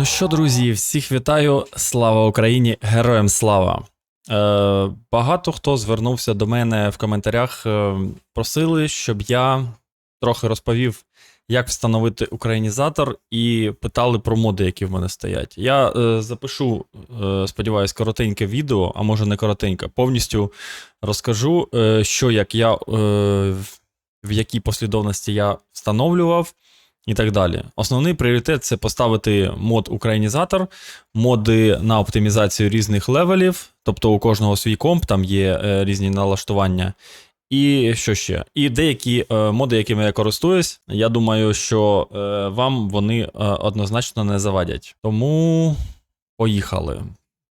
Ну що, друзі, всіх вітаю. Слава Україні! Героям слава! Е, багато хто звернувся до мене в коментарях, е, просили, щоб я трохи розповів, як встановити українізатор, і питали про моди, які в мене стоять. Я е, запишу, е, сподіваюсь, коротеньке відео, а може не коротеньке, повністю розкажу, е, що як я, е, в- якій послідовності я встановлював і так далі. Основний пріоритет це поставити мод українізатор, моди на оптимізацію різних левелів, тобто у кожного свій комп, там є е, різні налаштування. І що ще? І деякі е, моди, якими я користуюсь, я думаю, що е, вам вони е, однозначно не завадять. Тому поїхали.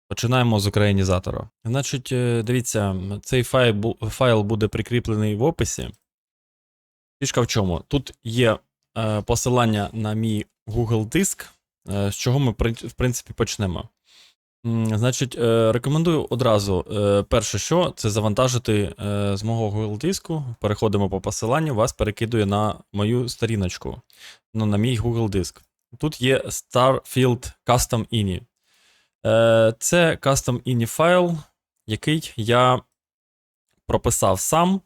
Починаємо з українізатора. Значить, е, дивіться, цей файл, файл буде прикріплений в описі. Фішка в чому? Тут є посилання на мій Google диск, е, з чого ми в принципі почнемо. Значить, е, рекомендую одразу. е, Перше, що це завантажити е, з мого Google диску. Переходимо по посиланню, вас перекидує на мою сторіночку, ну, на мій Google диск. Тут є Starfield Custom INI. Е, Це Custom INI файл, який я прописав сам.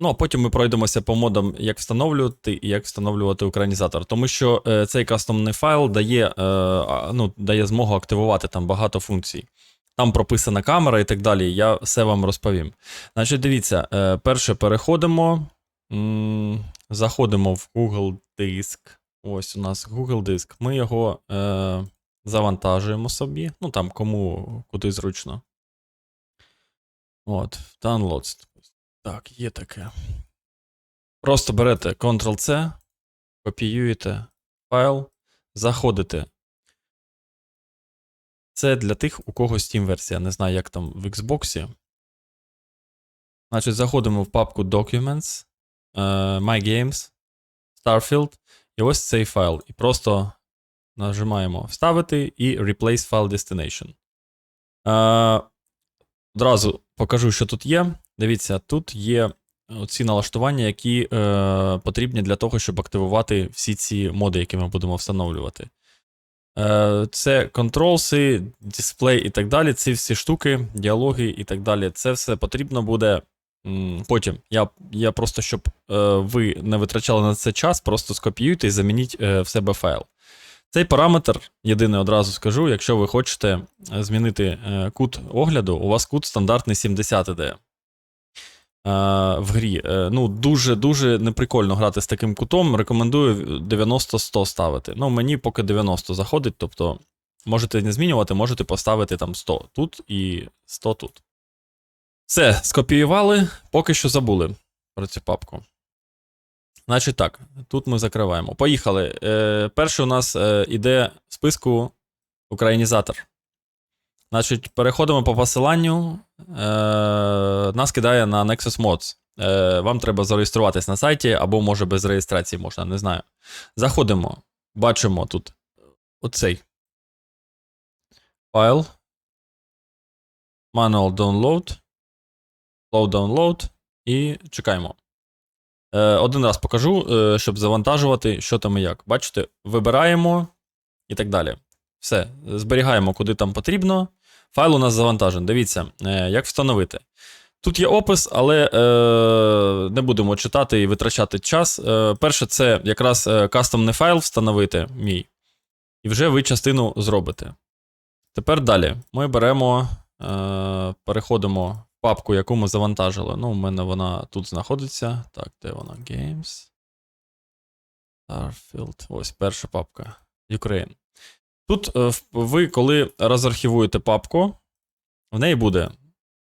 Ну, а потім ми пройдемося по модам, як встановлювати і як встановлювати українізатор. Тому що е, цей кастомний файл дає, е, ну, дає змогу активувати там багато функцій. Там прописана камера і так далі. Я все вам розповім. Значить, дивіться, е, перше переходимо. м, Заходимо в Google диск. Ось у нас Google диск. Ми його е, завантажуємо собі. Ну там кому куди зручно. От, downloads. Так, є таке. Просто берете Ctrl-C, копіюєте файл, заходите. Це для тих, у кого Steam версія. Не знаю, як там в Xbox. Значить, заходимо в папку Documents, е, My Games, Starfield, і ось цей файл. І просто нажимаємо Вставити і Replace File Destination. Е, Одразу покажу, що тут є. Дивіться, тут є ці налаштування, які е, потрібні для того, щоб активувати всі ці моди, які ми будемо встановлювати. Е, це контролси, дисплей і так далі. Ці всі штуки, діалоги і так далі. Це все потрібно буде потім. Я, я просто, щоб е, ви не витрачали на це час, просто скопіюйте і замініть е, в себе файл. Цей параметр, єдине одразу скажу, якщо ви хочете е, змінити е, кут огляду, у вас кут стандартний 70 іде. Е, в грі. Е, Ну, дуже-дуже неприкольно грати з таким кутом. Рекомендую 90-100 ставити. Ну, мені поки 90 заходить, тобто можете не змінювати, можете поставити там 100 тут і 100 тут. Все, скопіювали, поки що забули про цю папку. Значить так, тут ми закриваємо. Поїхали. Е, перший у нас е, іде в списку українізатор. Значить, переходимо по посиланню. Е, нас кидає на Nexus Mods. Е, вам треба зареєструватись на сайті, або може без реєстрації можна, не знаю. Заходимо, бачимо тут оцей файл. Manual download. Low download. І чекаємо. Е, один раз покажу, е, щоб завантажувати, що там і як. Бачите, вибираємо і так далі. Все, зберігаємо, куди там потрібно. Файл у нас завантажений. Дивіться, е, як встановити. Тут є опис, але е, не будемо читати і витрачати час. Е, перше, це якраз е, кастомний файл встановити мій. І вже ви частину зробите. Тепер далі. Ми беремо, е, переходимо в папку, яку ми завантажили. Ну, у мене вона тут знаходиться. Так, де вона? Games. Starfield. Ось перша папка. Ukraine. Тут е, ви, коли розархівуєте папку, в неї буде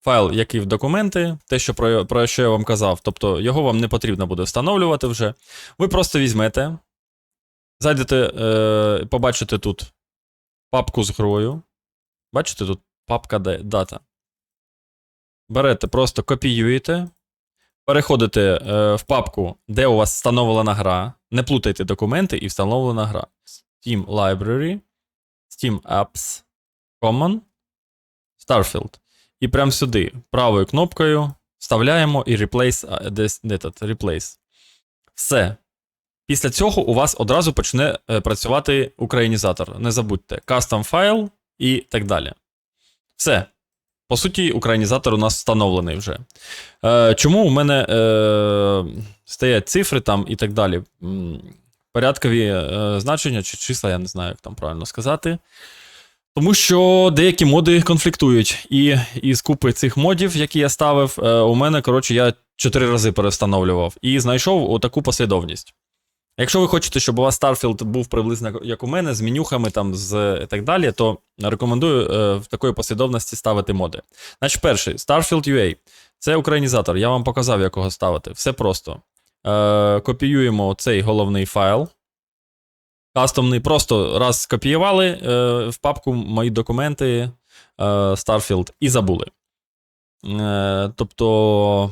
файл, який в документи, те, що про, про що я вам казав. Тобто його вам не потрібно буде встановлювати вже. Ви просто візьмете, зайдете, е, побачите тут папку з грою. Бачите, тут папка дата. Берете, просто копіюєте, переходите е, в папку, де у вас встановлена гра. Не плутайте документи і встановлена гра. Steam Library, Steam Apps, Common, Starfield. І прямо сюди правою кнопкою вставляємо і replace, десь, де тут, replace. Все. Після цього у вас одразу почне е, працювати українізатор. Не забудьте, кастом файл і так далі. Все. По суті, українізатор у нас встановлений вже. Е, чому у мене е, стоять цифри там і так далі? Порядкові е, значення чи числа, я не знаю, як там правильно сказати. Тому що деякі моди конфліктують. І із купи цих модів, які я ставив, е, у мене, коротше, я чотири рази перестановлював і знайшов отаку послідовність. Якщо ви хочете, щоб у вас Starfield був приблизно як у мене, з менюхами там з і так далі, то рекомендую е, в такої послідовності ставити моди. Значить, перший Starfield UA. Це українізатор. Я вам показав, як його ставити. Все просто. Е, копіюємо цей головний файл. Кастомний, просто раз скопіювали е, в папку мої документи е, Starfield і забули. Тобто.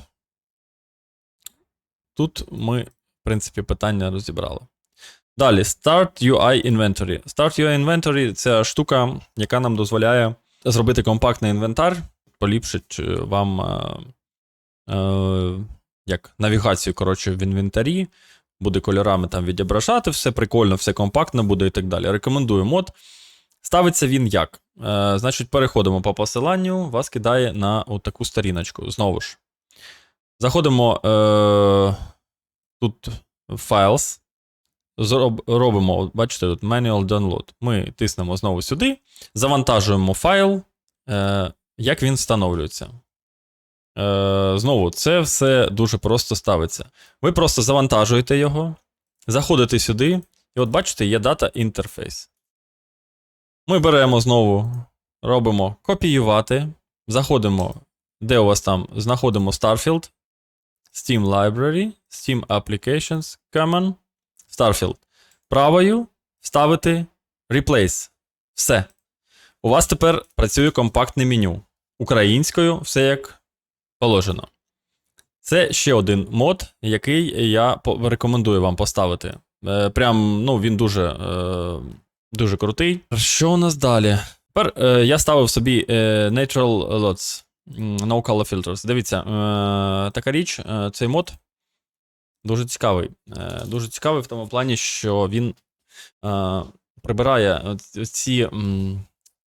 Тут ми, в принципі, питання розібрали. Далі, Start UI Inventory. Start UI Inventory це штука, яка нам дозволяє зробити компактний інвентар, поліпшить вам як навігацію коротше, в інвентарі, буде кольорами там відображати, все прикольно, все компактно буде і так далі. Рекомендую мод. Ставиться він як? Е, значить, переходимо по посиланню, вас кидає на таку сторіночку. Знову ж. Заходимо е, тут в Files. Зроб, робимо, бачите, тут Manual Download. Ми тиснемо знову сюди, завантажуємо файл, е, як він встановлюється. Е, знову, це все дуже просто ставиться. Ви просто завантажуєте його, заходите сюди, і от бачите, є дата інтерфейс. Ми беремо знову, робимо копіювати, заходимо, де у вас там, знаходимо Starfield, Steam Library, Steam Applications, Common, Starfield. Правою ставити Replace. Все. У вас тепер працює компактне меню. Українською, все як положено. Це ще один мод, який я рекомендую вам поставити. Е, прям, ну, він дуже, е, дуже крутий. Що у нас далі? Тепер е, я ставив собі Natural Lots. No Color Filters. Дивіться, така річ, цей мод дуже цікавий. Дуже цікавий в тому плані, що він прибирає ці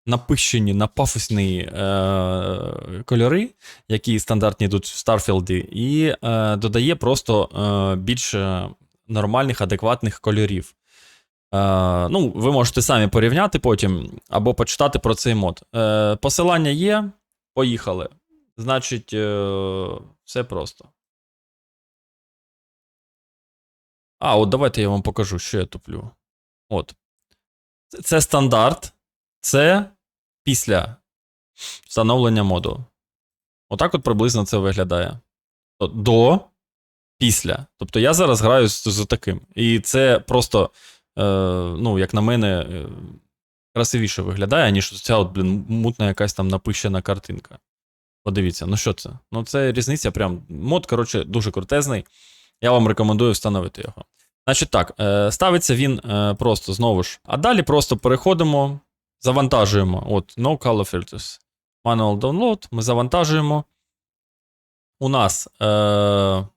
напищені, напафосні е, кольори, які стандартні йдуть в Старфілді, і е, додає просто е, більш е, нормальних, адекватних кольорів. Е, ну, ви можете самі порівняти потім або почитати про цей мод. Е, посилання є. Поїхали. Значить, е, все просто. А, от давайте я вам покажу, що я туплю. От. Це- Це стандарт. Це після встановлення моду. Отак от приблизно це виглядає. До, після. Тобто я зараз граю з, з таким. І це просто, е, ну, як на мене, е, красивіше виглядає, ніж ця от, блін, мутна якась там напищена картинка. Подивіться, ну що це? Ну, це різниця, прям мод, коротше, дуже крутезний. Я вам рекомендую встановити його. Значить так, е, ставиться він е, просто знову ж. А далі просто переходимо, завантажуємо. От, No Color Filters. Manual Download. Ми завантажуємо. У нас е,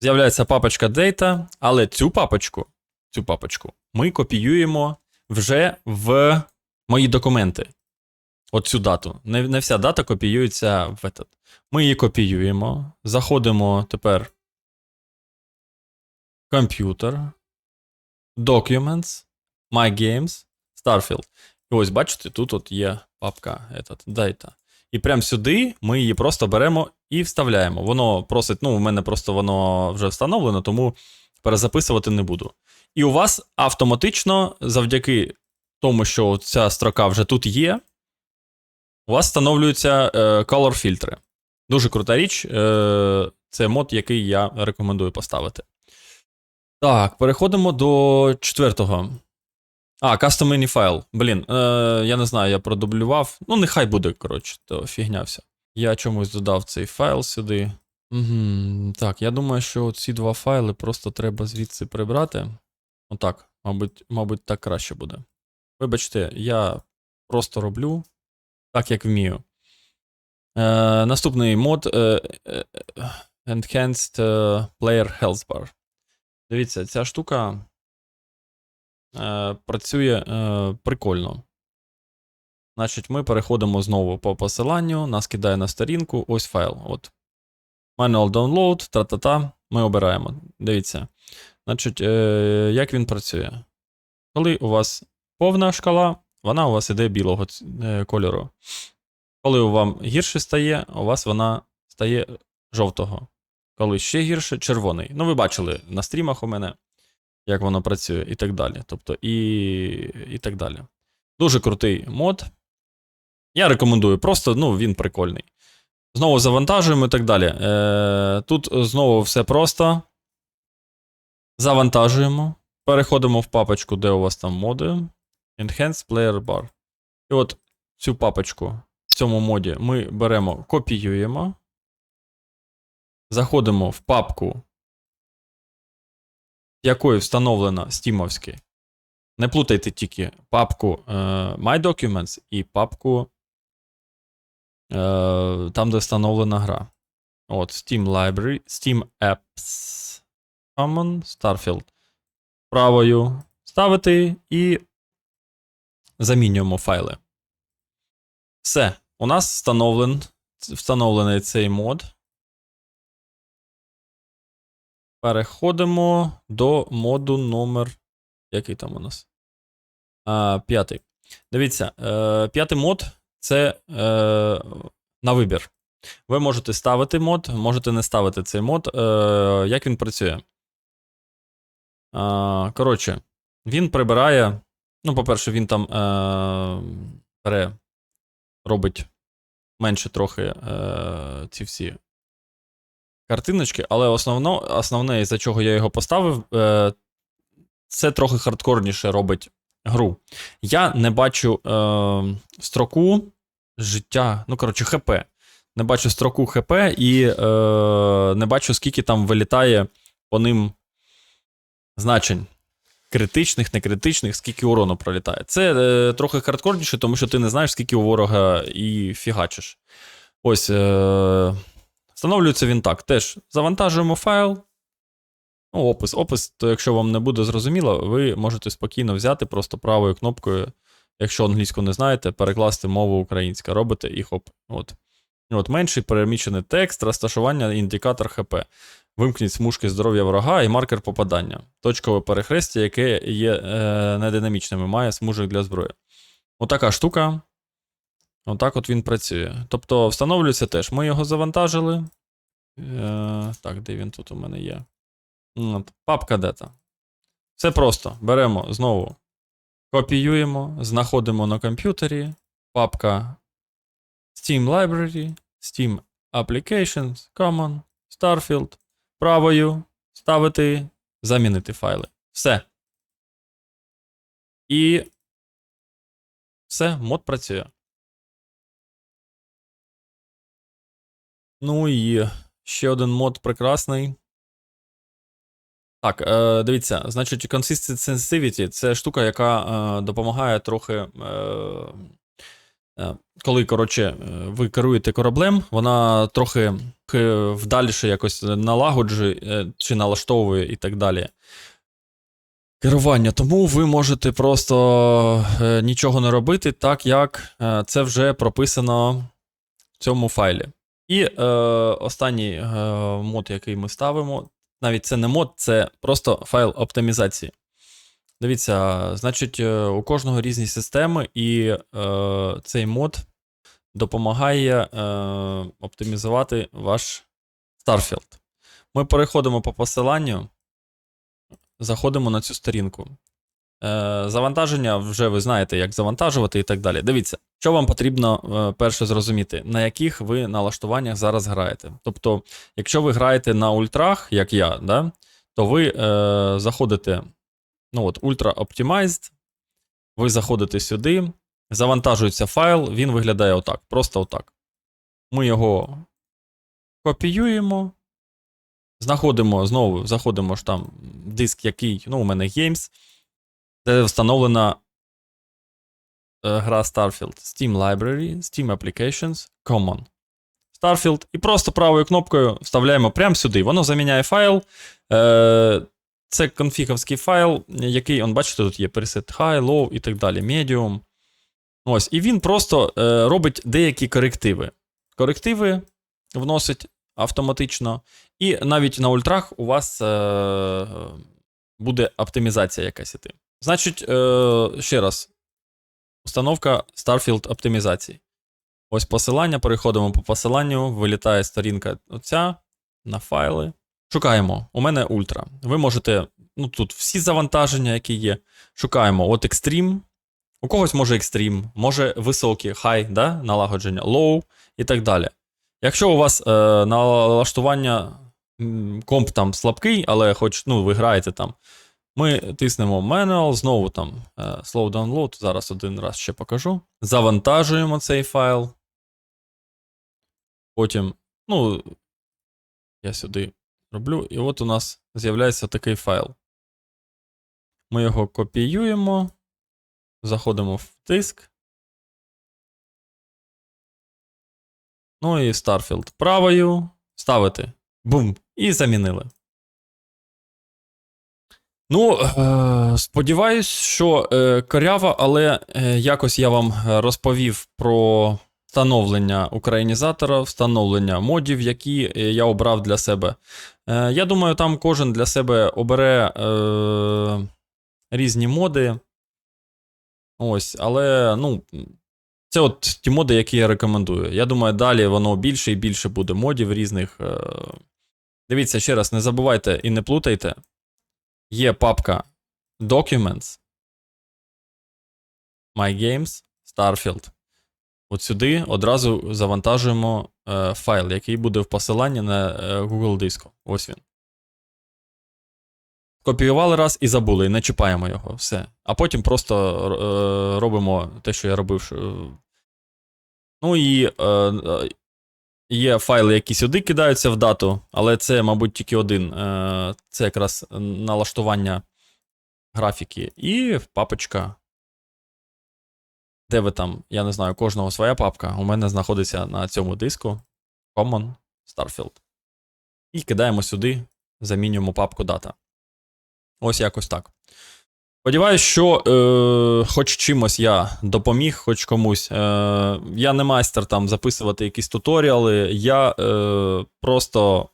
з'являється папочка Data, але цю папочку, цю папочку ми копіюємо вже в мої документи. От цю дату. Не, не вся дата копіюється в этот. Ми її копіюємо. Заходимо тепер. Комп'ютер. Documents. My Games. Starfield. І ось бачите, тут от є папка этот, Data. І прямо сюди ми її просто беремо і вставляємо. Воно просить, ну, у мене просто воно вже встановлено, тому перезаписувати не буду. І у вас автоматично, завдяки тому, що ця строка вже тут є, у вас встановлюються е, color фільтри. Дуже крута річ. Е, це мод, який я рекомендую поставити. Так, переходимо до четвертого. А, Custom Mini файл. Блін, е, я не знаю, я продублював. Ну, нехай буде, коротше, то фігня вся. Я чомусь додав цей файл сюди. Угу. Так, я думаю, що ці два файли просто треба звідси прибрати. Отак, мабуть, мабуть, так краще буде. Вибачте, я просто роблю так, як вмію. Е, наступний мод е, е, Enhanced е, Player Health Bar. Дивіться, ця штука е, працює е, прикольно. Значить, ми переходимо знову по посиланню, нас кидає на сторінку, ось файл. От. Manual download, тра-та-та. Ми обираємо. Дивіться. Значить, е, як він працює? Коли у вас повна шкала, вона у вас іде білого кольору. Коли вам гірше стає, у вас вона стає жовтого. Коли ще гірше, червоний. Ну, ви бачили на стрімах у мене, як воно працює, і так далі. Тобто, і, і так далі. Дуже крутий мод. Я рекомендую, просто ну, він прикольний. Знову завантажуємо і так далі. Е, тут знову все просто. Завантажуємо. Переходимо в папочку, де у вас там моди. Enhanced Player Bar. І от цю папочку в цьому моді ми беремо, копіюємо. Заходимо в папку, якою встановлена стімовський. Не плутайте тільки папку е, My Documents і папку е, там, де встановлена гра. От, Steam Library, Steam Apps, Common, Starfield. Правою ставити і замінюємо файли. Все. У нас встановлен, встановлений цей мод. Переходимо до моду номер. Який там у нас? А, п'ятий. Дивіться, е, п'ятий мод це е, на вибір. Ви можете ставити мод, можете не ставити цей мод. Е, як він працює? А, коротше, він прибирає. Ну, по-перше, він там е, робить менше трохи е, ці всі картиночки, але основно, основне, із-за чого я його поставив, е, це трохи хардкорніше робить гру. Я не бачу е, строку життя, ну, коротше, ХП. Не бачу строку ХП і е, не бачу, скільки там вилітає по ним значень. Критичних, некритичних, скільки урону пролітає. Це е, трохи хардкорніше, тому що ти не знаєш, скільки у ворога і фігачиш. Ось. Е, встановлюється він так. Теж завантажуємо файл. Ну, опис. Опис, то якщо вам не буде зрозуміло, ви можете спокійно взяти просто правою кнопкою, якщо англійську не знаєте, перекласти мову українська. Робите і хоп. От. От менший переміщений текст, розташування, індикатор ХП. Вимкніть смужки здоров'я ворога і маркер попадання. Точкове перехрестя, яке є е, нединамічним і має смужок для зброї. Отака штука. Отак от він працює. Тобто встановлюється теж. Ми його завантажили. Е, так, де він тут у мене є? От, папка дета. Все просто. Беремо знову, копіюємо, знаходимо на комп'ютері. Папка Steam Library, Steam Applications, Common, Starfield. Правою ставити, замінити файли. Все. І все, мод працює. Ну і ще один мод прекрасний. Так, е, дивіться, значить, Consistent Sensitivity це штука, яка е, допомагає трохи. Е, коли, коротше, ви керуєте кораблем, вона трохи вдальше якось налагоджує чи налаштовує і так далі. Керування. Тому ви можете просто нічого не робити, так як це вже прописано в цьому файлі. І е, останній е, мод, який ми ставимо, навіть це не мод, це просто файл оптимізації. Дивіться, значить, е, у кожного різні системи, і е, цей мод допомагає е, оптимізувати ваш Starfield. Ми переходимо по посиланню, заходимо на цю сторінку. Е, Завантаження вже ви знаєте, як завантажувати і так далі. Дивіться, що вам потрібно е, перше зрозуміти, на яких ви налаштуваннях зараз граєте. Тобто, якщо ви граєте на ультрах, як я, да, то ви е, заходите, ну от, Ultra Optimized, ви заходите сюди, завантажується файл, він виглядає отак, просто отак. Ми його копіюємо. Знаходимо знову, заходимо ж там диск, який, ну, у мене Games, де встановлена е, гра Starfield. Steam Library, Steam Applications, Common. Starfield. І просто правою кнопкою вставляємо прямо сюди. Воно заміняє файл. Е, це конфіговський файл, який, он, бачите, тут є preset high, low і так далі, medium. Ось, і він просто е, робить деякі корективи. Корективи вносить автоматично, і навіть на ультрах у вас буде оптимізація якась іти. Значить, е, ще раз, установка Starfield оптимізації. Ось посилання, переходимо по посиланню, вилітає сторінка оця на файли. Шукаємо. У мене ультра. Ви можете, ну тут всі завантаження, які є. Шукаємо от Extreme. У когось може Extreme, може високий, high, да? налагодження, low і так далі. Якщо у вас е, налаштування комп там слабкий, але хоч ну, ви граєте там, ми тиснемо manual, знову там е, slow download, зараз один раз ще покажу. Завантажуємо цей файл. Потім, ну, я сюди роблю, і от у нас з'являється такий файл. Ми його копіюємо, заходимо в диск. Ну і Starfield правою ставити. Бум! І замінили. Ну, е, сподіваюсь, що е, корява, але е, якось я вам розповів про встановлення українізатора, встановлення модів, які я обрав для себе. Я думаю, там кожен для себе обере е, різні моди. Ось, але, ну. Це от ті моди, які я рекомендую. Я думаю, далі воно більше і більше буде модів різних. Дивіться ще раз, не забувайте і не плутайте. Є папка Documents, My Games, Starfield. От сюди одразу завантажуємо е, файл, який буде в посиланні на е, Google диску. Ось він. Копіювали раз і забули, і не чіпаємо його. Все. А потім просто е, робимо те, що я робив. Ну і е, е, є файли, які сюди кидаються в дату, але це, мабуть, тільки один. Е, це якраз налаштування графіки. І папочка. Де ви там, я не знаю, кожного своя папка. У мене знаходиться на цьому диску Common Starfield. І кидаємо сюди, замінюємо папку дата. Ось якось так. Сподіваюсь, що е, хоч чимось я допоміг, хоч комусь. Е, я не майстер там записувати якісь туторіали, я е, просто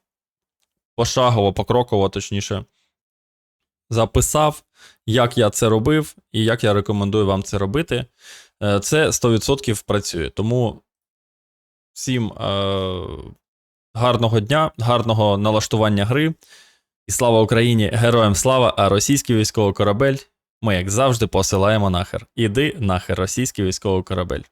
пошагово, покроково, точніше, записав, як я це робив і як я рекомендую вам це робити. Е, це 100% працює. Тому всім е, гарного дня, гарного налаштування гри. І слава Україні! Героям слава! А російський військовий корабель ми, як завжди, посилаємо нахер. Іди нахер, російський військовий корабель.